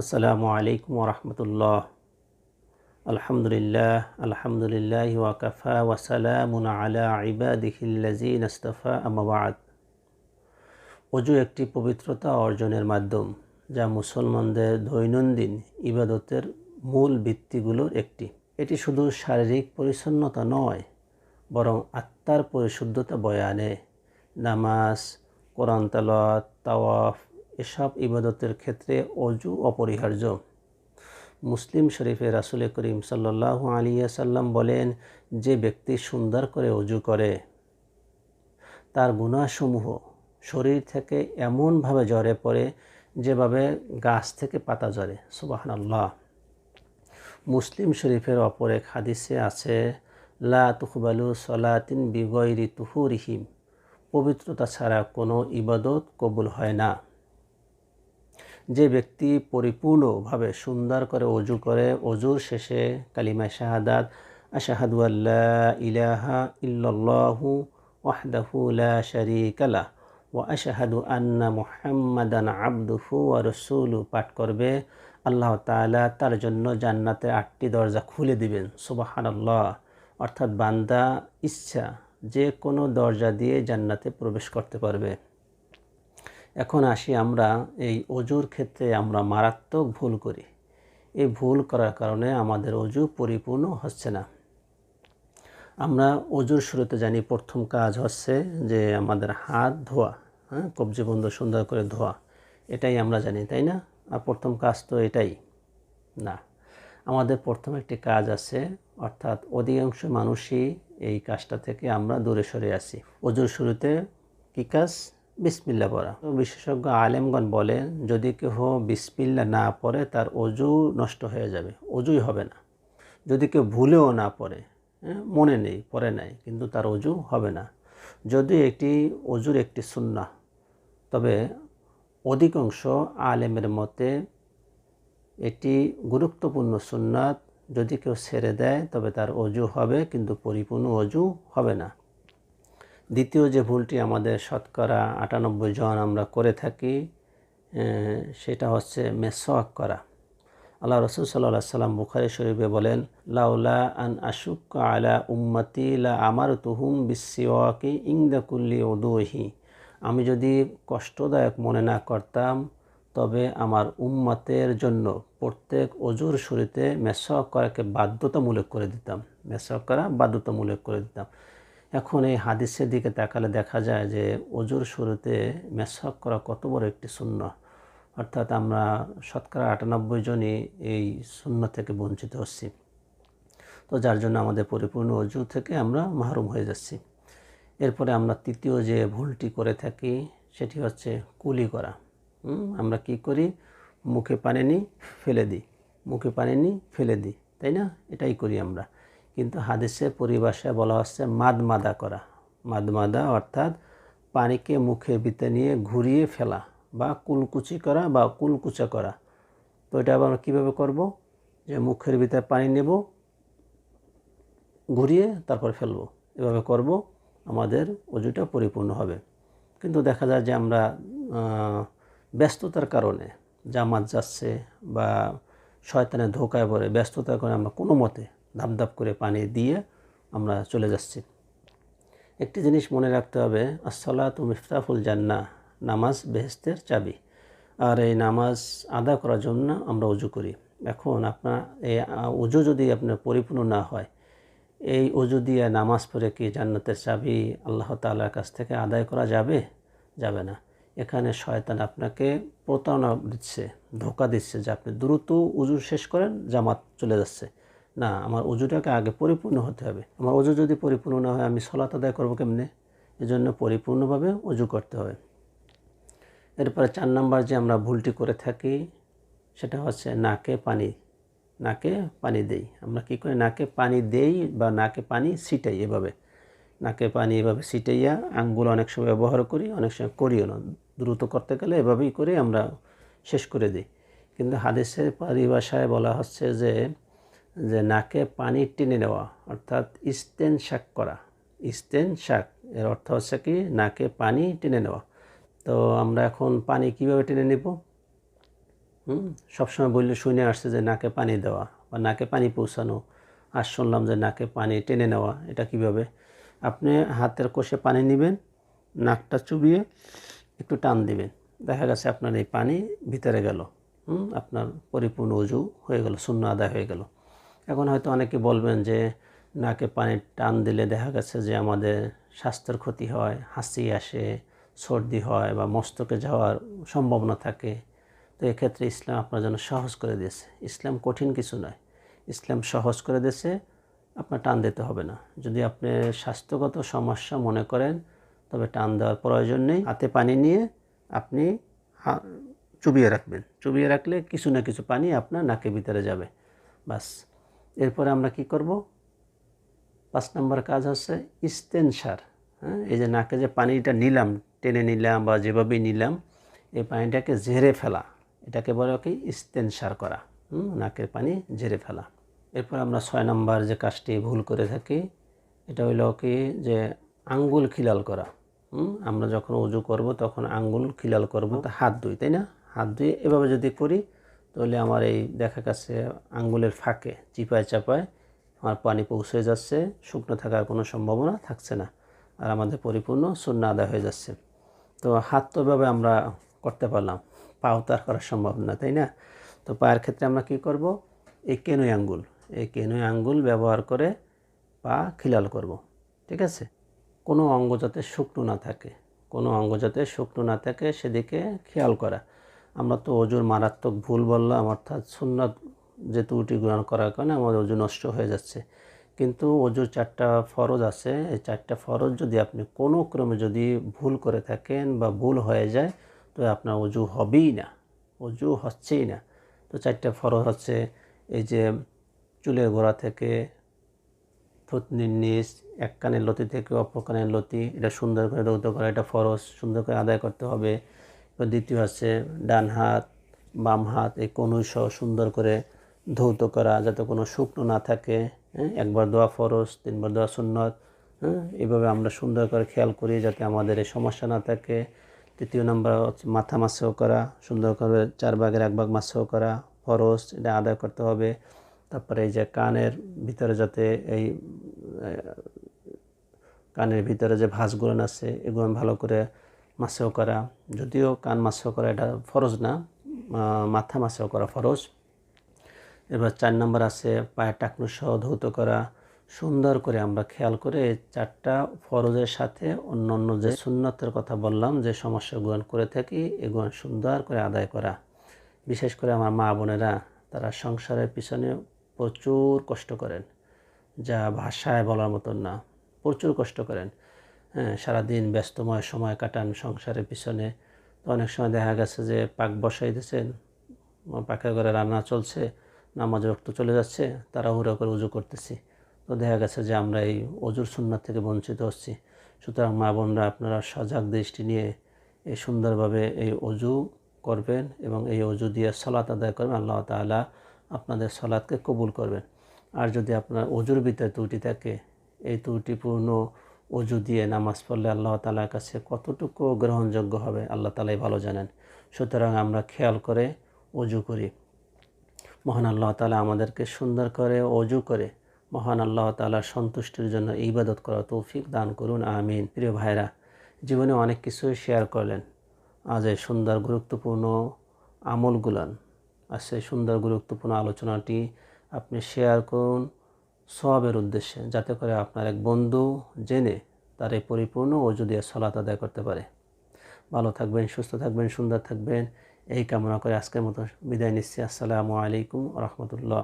আসসালামু আলাইকুম রহমতুল্লাহ। আলহামদুলিল্লাহ আলহামদুলিল্লাহ ওয়াকাফা ওয়াসালামুন আলা ইবাদিহিল্লাজিন আস্তফা আমাবাদ অজু একটি পবিত্রতা অর্জনের মাধ্যম, যা মুসলমানদের দৈনন্দিন ইবাদতের মূল ভিত্তিগুলোর একটি। এটি শুধু শারীরিক পরিচ্ছন্নতা নয়, বরং আত্মার পরিশুদ্ধতা বয়ানে। নামাজ, কোরআন তালাত তাওয়াফ এসব ইবাদতের ক্ষেত্রে অজু অপরিহার্য। মুসলিম শরীফে রাসুল করিম সাল্লাহ আলিয়া সাল্লাম বলেন, যে ব্যক্তি সুন্দর করে অজু করে, তার গুণাসমূহ শরীর থেকে এমনভাবে জ্বরে পড়ে যেভাবে গাছ থেকে পাতা জ্বরে সুবাহান মুসলিম শরীফের অপর এক হাদিসে আছে, লা তুকবালু সলাতিন বিগৈরি তুহুরিহিম। পবিত্রতা ছাড়া কোনো ইবাদত কবুল হয় না। যে ব্যক্তি পরিপূর্ণভাবে সুন্দর করে অজু করে, অজুর শেষে কালিমা শাহাদাত, আশাহাদু আল্লাহ ইলাহা ইল্লাল্লাহু ওয়াহদাহু লা শারীকা লাহ ওয়া আশাহাদু আন্না মুহাম্মাদান আবদুহু ওয়া রাসূলু পাঠ করবে, আল্লাহ তালা তার জন্য জান্নাতের আটটি দরজা খুলে দিবেন, সুবহানাল্লাহ। অর্থাৎ বান্দা ইচ্ছা যে কোনো দরজা দিয়ে জান্নাতে প্রবেশ করতে পারবে। এখন আসি আমরা এই অজুর ক্ষেত্রে আমরা মারাত্মক ভুল করি। এই ভুল করার কারণে আমাদের অজু পরিপূর্ণ হচ্ছে না। আমরা অজুর শুরুতে জানি প্রথম কাজ হচ্ছে যে আমাদের হাত ধোয়া হ্যাঁ কবজি বন্ধ সুন্দর করে ধোয়া। এটাই আমরা জানি, তাই না? আর প্রথম কাজ তো এটাই। না, আমাদের প্রথম একটি কাজ আছে, অর্থাৎ অধিকাংশ মানুষই এই কাজটা থেকে আমরা দূরে সরে আসি অজুর শুরুতে কী কাজ? বিসমিল্লা পড়া। বিশেষজ্ঞ আলেমগণ বলেন, যদি কেউ বিসমিল্লা না পড়ে, তার অজু নষ্ট হয়ে যাবে, অজুই হবে না। যদি কেউ ভুলেও না পড়ে হ্যাঁ মনে নেই, পড়ে নাই, কিন্তু তার অজু হবে না। যদি একটি অজুর একটি সুন্না তবে অধিকাংশ আলেমের মতে এটি গুরুত্বপূর্ণ সুন্নাত। যদি কেউ ছেড়ে দেয়, তবে তার অজু হবে, কিন্তু পরিপূর্ণ অজু হবে না। দ্বিতীয় যে ভুলটি আমাদের শতকরা আটানব্বই জন আমরা করে থাকি সেটা হচ্ছে মেসওয়াক করা। আল্লাহ রসুল সাল্লাহ সাল্লাম বুখারি শরীফে বলেন, লাউলা আন আশুক আলা উম্মতি লা আমার তুহুম বিসিওয়াকি ইংদাকুল্লি ওদুহি আমি যদি কষ্টদায়ক মনে না করতাম, তবে আমার উম্মতের জন্য প্রত্যেক অজুর শুরুতে মেসওয়াক করাকে বাধ্যতামূলক করে দিতাম। মেসওয়াক করা বাধ্যতামূলক করে দিতাম। এখন এই হাদিসের দিকে তাকালে দেখা যায় যে অজুর শুরুতে মেসওয়াক করা কত বড় একটি শূন্য অর্থাৎ আমরা শতকরা আটানব্বই জনই এই শূন্য থেকে বঞ্চিত হচ্ছি। তো যার জন্য আমাদের পরিপূর্ণ অজু থেকে আমরা মাহরুম হয়ে যাচ্ছি। এরপরে আমরা তৃতীয় যে ভুলটি করে থাকি, সেটি হচ্ছে কুলি করা। আমরা কি করি? মুখে পানি নিই ফেলে দিই। মুখে পানি নিই ফেলে দিই, তাই না? এটাই করি আমরা। কিন্তু হাদিসে পরিভাষায় বলা হচ্ছে মাদমাদা করা। মাদমাদা অর্থাৎ পানিকে মুখের ভিতরে নিয়ে ঘুরিয়ে ফেলা বা কুলকুচি করা বা কুলকুচা করা। তো এটা আবার আমরা কীভাবে করব? যে মুখের ভিতরে পানি নেব, ঘুরিয়ে তারপর ফেলব। এভাবে করব, আমাদের অজুটা পরিপূর্ণ হবে। কিন্তু দেখা যায় যে আমরা ব্যস্ততার কারণে জামাত যাচ্ছে বা শয়তানের ধোকায় পড়ে, ব্যস্ততার কারণে আমরা কোনো মতে ধাপ ধাপ করে পানি দিয়ে আমরা চলে যাচ্ছি। একটি জিনিস মনে রাখতে হবে, আসসালাত মিফতাফুল জান্না নামাজ বেহেস্তের চাবি। আর এই নামাজ আদা করার জন্য আমরা উজু করি। এখন আপনার এই উজু যদি আপনার পরিপূর্ণ না হয়, এই উজু দিয়ে নামাজ পড়ে কি জান্নাতের চাবি আল্লাহ তাল্লার কাছ থেকে আদায় করা যাবে? যাবে না। এখানে শয়তান আপনাকে প্রতারণা দিচ্ছে, ধোকা দিচ্ছে যে আপনি দ্রুত উজু শেষ করেন, জামাত চলে যাচ্ছে। না, আমার অজুটাকে আগে পরিপূর্ণ হতে হবে। আমার অজু যদি পরিপূর্ণ না হয়, আমি সলাত আদায় করব কেমনে? এজন্য পরিপূর্ণভাবে অজু করতে হবে। এরপরে চার নাম্বার যে আমরা ভুলটি করে থাকি, সেটা হচ্ছে নাকে পানি নাকে পানি দেই। আমরা কি করি? নাকে পানি দেই বা নাকে পানি ছিটাই এভাবে। নাকে পানি এভাবে ছিটাইয়া আঙ্গুল অনেক সময় ব্যবহার করি, অনেক সময় করিও না। দ্রুত করতে গেলে এভাবেই করে আমরা শেষ করে দিই। কিন্তু হাদিসের পরিভাষায় বলা হচ্ছে যে যে নাকে পানি টেনে নেওয়া, অর্থাৎ ইস্তেন শাক করা। ইস্তেন শাক, এর অর্থ হচ্ছে কি? নাকে পানি টেনে নেওয়া। তো আমরা এখন পানি কীভাবে টেনে নেব? হুম? সবসময় বললে শুনে আসছে যে নাকে পানি দেওয়া বা নাকে পানি পৌঁছানো। আর শুনলাম যে নাকে পানি টেনে নেওয়া, এটা কীভাবে? আপনি হাতের কোষে পানি নেবেন, নাকটা চুবিয়ে একটু টান দিবেন। দেখা গেছে আপনার এই পানি ভিতরে গেল। হুম? আপনার পরিপূর্ণ উজু হয়ে গেল, শূন্য আদায় হয়ে গেল। এখন হয়তো অনেকে বলবেন যে, নাকে পানি টান দিলে দেখা গেছে যে আমাদের স্বাস্থ্যের ক্ষতি হয়, হাসি আসে, সর্দি হয় বা মস্তকে যাওয়ার সম্ভাবনা থাকে। তো এক্ষেত্রে ইসলাম আপনার জন্য সহজ করে দিয়েছে। ইসলাম কঠিন কিছু নয়। ইসলাম সহজ করে দিয়েছে, আপনার টান দিতে হবে না। যদি আপনি স্বাস্থ্যগত সমস্যা মনে করেন, তবে টান দেওয়ার প্রয়োজন নেই। হাতে পানি নিয়ে আপনি চুবিয়ে রাখবেন। চুবিয়ে রাখলে কিছু না কিছু পানি আপনার নাকের ভিতরে যাবে। বাস। এরপরে আমরা কি করব? পাঁচ নম্বর কাজ হচ্ছে ইস্তেনসার। হ্যাঁ এই যে নাকে যে পানিটা নিলাম, টেনে নিলাম বা যেভাবেই নিলাম, এই পানিটাকে ঝেড়ে ফেলা। এটাকে বলে কি? ইস্তেনসার করা। নাকের পানি ঝেড়ে ফেলা। এরপর আমরা ছয় নম্বর যে কাজটি ভুল করে থাকি, এটা হইল কি? যে আঙ্গুল খিলাল করা। আমরা যখন উজু করব, তখন আঙ্গুল খিলাল করব, হাত ধুই, তাই না? হাত ধুয়ে এভাবে যদি করি তাহলে আমার এই দেখা গেছে আঙ্গুলের ফাঁকে, চিপায় চাপায় আমার পানি পৌঁছে যাচ্ছে, শুকনো থাকার কোনো সম্ভাবনা থাকছে না আর আমাদের পরিপূর্ণ শূন্য আদায় হয়ে যাচ্ছে। তো হাত তো এভাবে আমরা করতে পারলাম, পাও তো আর করা সম্ভব না, তাই না? তো পায়ের ক্ষেত্রে আমরা কি করব? এই কেনুই আঙ্গুল, এই কেনুই আঙ্গুল ব্যবহার করে পা খিলাল করব, ঠিক আছে? কোনো অঙ্গ যাতে শুকনো না থাকে, কোনো অঙ্গ যাতে শুকনো না থাকে সেদিকে খেয়াল করা। আমরা তো অজুর মারাত্মক ভুল বললাম, অর্থাৎ সুন্নত যে ত্রুটি গ্রহণ করার কারণে আমাদের অজু নষ্ট হয়ে যাচ্ছে। কিন্তু অজুর চারটা ফরজ আছে। এই চারটা ফরজ যদি আপনি কোনো ক্রমে যদি ভুল করে থাকেন বা ভুল হয়ে যায়, তো আপনার অজু হবেই না অজু হচ্ছেই না। তো চারটা ফরজ হচ্ছে, এই যে চুলের গোড়া থেকে থুতনির নিচ, এক কানের লতি থেকে অপর কানের লতি, এটা সুন্দর করে দৌত করা, এটা ফরজ, সুন্দর করে আদায় করতে হবে। দ্বিতীয় আছে ডান হাত, বাম হাত, এই কনুই সহ সুন্দর করে ধৌত করা যাতে কোনো শুকনো না থাকে। হ্যাঁ একবার দোয়া ফরজ, তিনবার দোয়া সুন্নত হ্যাঁ এইভাবে আমরা সুন্দর করে খেয়াল করি যাতে আমাদের এই সমস্যা না থাকে। তৃতীয় নম্বর হচ্ছে মাথা মাসেও করা, সুন্দর করে চার ভাগের এক ভাগ মাসেও করা, ফরজ, এটা আদায় করতে হবে। তারপরে এই যে কানের ভিতরে যাতে এই কানের ভিতরে যে ভাঁজগুলো আছে, এগুলো ভালো করে মাছেও করা, যদিও কান মাছেও করা, এটা ফরজ না মাথা মাছেও করা ফরজ। এবার চার নম্বর আছে, পায়ের টাকনু সহ ধৌত করা, সুন্দর করে আমরা খেয়াল করে চারটা ফরজের সাথে অন্য অন্য যে সুন্নতের কথা বললাম, যে সমস্যা সমস্যাগুলো করে থাকি, এগুলো সুন্দর করে আদায় করা। বিশেষ করে আমার মা বোনেরা, তারা সংসারের পিছনে প্রচুর কষ্ট করেন, যা ভাষায় বলার মতন না, প্রচুর কষ্ট করেন। সারাদিন ব্যস্তময় সময় কাটান সংসারের পিছনে। তো অনেক সময় দেখা গেছে যে পাক বসাই দিয়েছেন পাকের ঘরে রান্না চলছে নামাজ রক্ত চলে যাচ্ছে তারা হুড়ো করে উজু করতেছি। তো দেখা গেছে যে আমরা এই অজুর সুন্নাত থেকে বঞ্চিত হচ্ছি। সুতরাং মা বোনরা আপনারা সজাগ দৃষ্টি নিয়ে এই সুন্দরভাবে এই অজু করবেন এবং এই অজু দিয়ে সলাত আদায় করবেন। আল্লাহ তাআলা আপনাদের সলাৎকে কবুল করবেন। আর যদি আপনার অজুর ভিতরে ত্রুটি থাকে, এই ত্রুটিপূর্ণ অজু দিয়ে নামাজ পড়লে আল্লাহ তালার কাছে কতটুকু গ্রহণযোগ্য হবে, আল্লাহ তালাই ভালো জানেন। সুতরাং আমরা খেয়াল করে অজু করি। মহান আল্লাহ তালা আমাদেরকে সুন্দর করে অজু করে মহান আল্লাহ তালার সন্তুষ্টির জন্য ইবাদত করা তৌফিক দান করুন, আমিন। প্রিয় ভাইরা জীবনে অনেক কিছুই শেয়ার করলেন। আজ এই সুন্দর গুরুত্বপূর্ণ আমলগুলান আর সেই সুন্দর গুরুত্বপূর্ণ আলোচনাটি আপনি শেয়ার করুন সবের উদ্দেশ্যে যাতে করে আপনার এক বন্ধু জেনে তার এই পরিপূর্ণ অজু দিয়ে সলাত আদায় করতে পারে। ভালো থাকবেন, সুস্থ থাকবেন, সুন্দর থাকবেন। এই কামনা করে আজকের মতো বিদায় নিচ্ছি। আসসালামু আলাইকুম রহমতুল্লাহ।